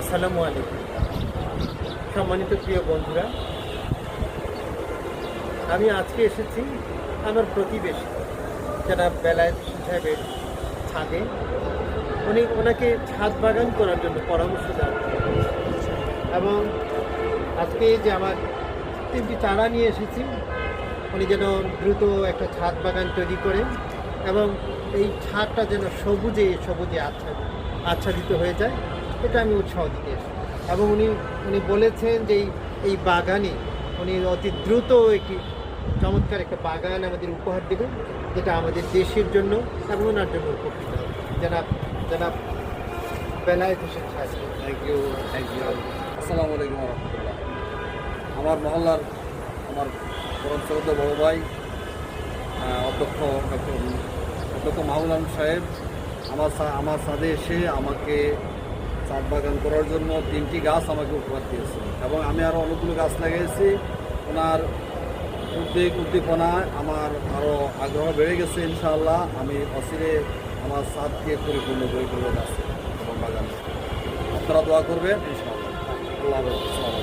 আসসালামু আলাইকুম। সম্মানিত প্রিয় বন্ধুরা, আমি আজকে এসেছি আমার প্রতিবেশী যারা বেলায় সাহেবের ছাদে। উনি ওনাকে ছাদ বাগান করার জন্য পরামর্শ দেওয়া এবং আজকে যে আমার তিনটি চারা নিয়ে এসেছি, উনি যেন দ্রুত একটা ছাদ বাগান তৈরি করেন এবং এই ছাদটা যেন সবুজে সবুজে আচ্ছা আচ্ছাদিত হয়ে যায়। এটা আমি উৎসাহ দিতে এবং উনি উনি বলেছেন যে এই- বাগানে উনি অতি দ্রুত একটি চমৎকার একটা বাগান আমাদের উপহার দেবেন, যেটা আমাদের দেশের জন্য এবং ওনার জন্য উপকৃত হবে। জনাব জনাব বেলায়েত হোসেন আসসালামু আলাইকুম রহমতুল্লাহ। আমার মহল্লার, আমার পরম শ্রদ্ধা বড় ভাই অধ্যক্ষ অধ্যক্ষ মাহুল আলম সাহেব, আমার আমার সাথে এসে আমাকে চাঁদ বাগান করার জন্য তিনটি গাছ আমাকে উপহার দিয়েছে। এবং আমি আরও অনেকগুলো গাছ লাগিয়েছি। ওনার উদ্বেগ উদ্দীপনায় আমার আরও আগ্রহ বেড়ে গেছে, ইনশাআল্লাহ। আমি অচিরে আমার সাদকে পরিপূর্ণ করে ফেলব গাছ এবং বাগান। আপনারা দোয়া করবেন, ইনশাআল্লাহ। আল্লাহ।